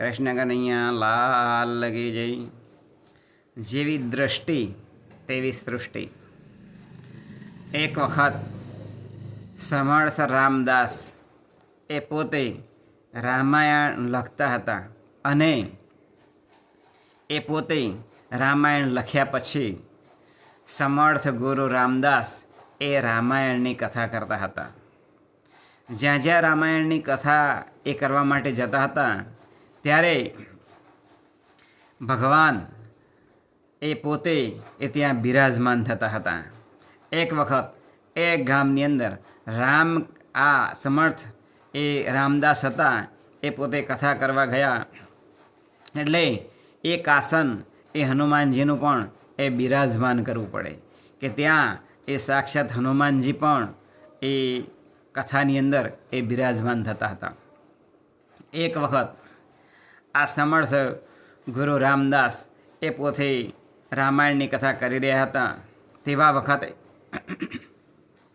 કૃષ્ણ કનૈયા લાલ લગી જઈ. જેવી દ્રષ્ટિ, તેવી સૃષ્ટિ. એક વખત સમર્થ રામદાસ એ પોતે રામાયણ લખતા હતા અને એ પોતે રામાયણ લખ્યા પછી સમર્થ ગુરુ રામદાસ એ રામાયણની કથા કરતા હતા. જ્યાં જ્યાં રામાયણની કથા એ કરવા માટે જતા હતા ત્યારે ભગવાન એ પોતે એ ત્યાં બિરાજમાન થતા હતા. એક વખત એ ગામની અંદર રામ આ સમર્થ એ રામદાસ હતા, એ પોતે કથા કરવા ગયા. એટલે એક આસન એ હનુમાનજીનું પણ એ બિરાજમાન કરવું પડે કે ત્યાં એ સાક્ષાત હનુમાનજી પણ એ કથાની અંદર એ બિરાજમાન થતા હતા. એક વખત આ સમર્થ ગુરુ રામદાસ એ પોતે રામાયણની કથા કરી રહ્યા હતા. તેવા વખતે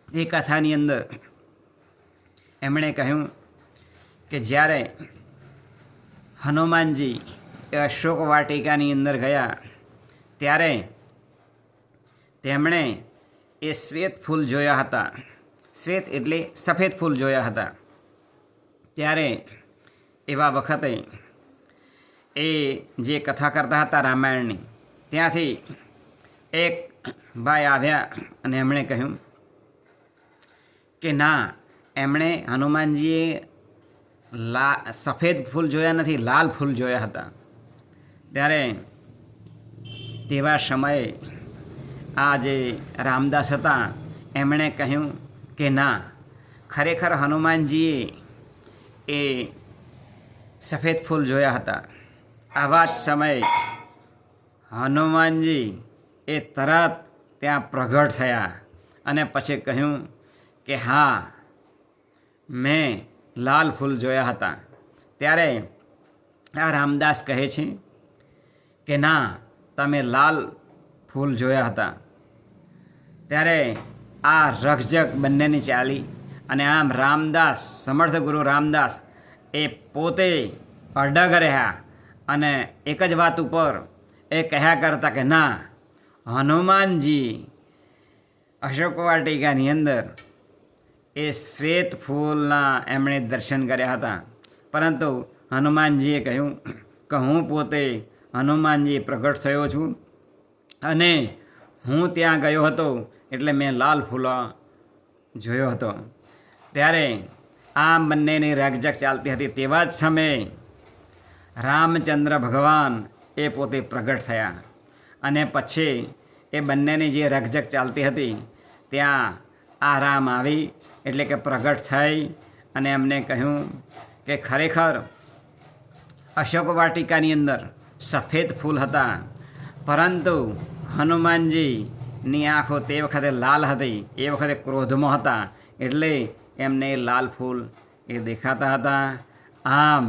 એ કથાની અંદર એમણે કહ્યું કે જ્યારે હનુમાનજી એ અશોક વાટિકાની અંદર ગયા, ત્યારે તેમણે એ શ્વેત ફૂલ જોયા હતા. શ્વેત એટલે સફેદ ફૂલ જોયા હતા. ત્યારે એવા વખતે એ જે કથા કરતા હતા રામાયણની, ત્યાંથી એક ભાઈ આવ્યા અને એમણે કહ્યું કે ના, એમણે હનુમાનજીએ લા, સફેદ ફૂલ જોયા નથી, લાલ ફૂલ જોયા હતા. ત્યારે તેવા સમયે આ જે રામદાસ હતા, એમણે કહ્યું કે ના, ખરેખર હનુમાનજીએ એ સફેદ ફૂલ જોયા હતા. આવા જ સમયે. હનુમાનજી એ તરત ત્યાં પ્રગટ થયા અને પછી કહ્યું કે હા, મેં લાલ ફૂલ જોયા હતા. ત્યારે આ રામદાસ કહે છે કે ના, તમે લાલ ફૂલ જોયા હતા. ત્યારે આ રક્ષજક બંનેની ચાલી અને આમ રામદાસ, સમર્થ ગુરુ રામદાસ એ પોતે અડગ રહ્યા. અને એક જ વાત ઉપર એ કહ્યા કરતા કે ના, હનુમાનજી અશોક વાટિકાની અંદર એ શ્વેત ફૂલના એમણે દર્શન કર્યા હતા. પરંતુ હનુમાનજીએ કહ્યું કે હું પોતે હનુમાનજી પ્રગટ થયો છું અને હું ત્યાં ગયો હતો એટલે મેં લાલ ફૂલો જોયો હતો. ત્યારે આ બંનેની રકઝક ચાલતી હતી. તેવા જ સમયે રામચંદ્ર ભગવાન એ પોતે પ્રગટ થયા. અને પછી એ બંનેની જે રકઝક ચાલતી હતી, ત્યાં આ રામ આવી એટલે કે પ્રગટ થઈ અને એમને કહ્યું કે ખરેખર અશોક વાટિકાની અંદર સફેદ ફૂલ હતા, પરંતુ હનુમાનજીની આંખો તે વખતે લાલ હતી, એ વખતે ક્રોધમાં હતા, એટલે એમને લાલ ફૂલ એ દેખાતા હતા. આમ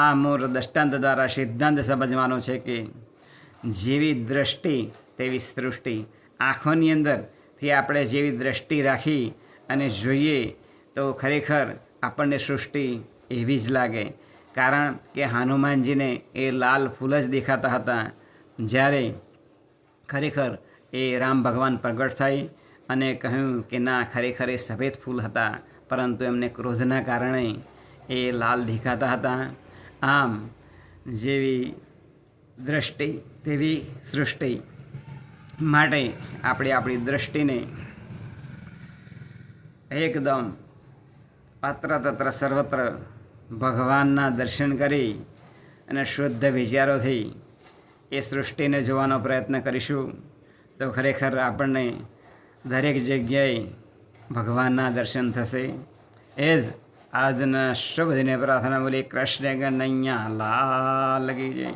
આ મૂળ દૃષ્ટાંત દ્વારા સિદ્ધાંત સમજવાનો છે કે જેવી દ્રષ્ટિ, તેવી સૃષ્ટિ આંખોની અંદરથી આપણે જેવી દ્રષ્ટિ રાખી અને જોઈએ તો ખરેખર આપણને સૃષ્ટિ એવી જ લાગે. કારણ કે હનુમાનજીને એ લાલ ફૂલ જ દેખાતા હતા. જ્યારે ખરેખર એ રામ ભગવાન પ્રગટ થઈ અને કહ્યું કે ના, ખરેખર એ સફેદ ફૂલ હતા, પરંતુ એમને ક્રોધના કારણે એ લાલ દેખાતા હતા. આમ જેવી દ્રષ્ટિ તેવી સૃષ્ટિ માટે આપણે આપણી દૃષ્ટિને એકદમ અત્ર તત્ર સર્વત્ર ભગવાનના દર્શન કરી અને શુદ્ધ વિચારોથી એ સૃષ્ટિને જોવાનો પ્રયત્ન કરીશું, તો ખરેખર આપણને દરેક જગ્યાએ ભગવાનના દર્શન થશે. એ જ આજના શુભ દિને પ્રાર્થના બોલી કૃષ્ણ કનૈયા લાલ કી જય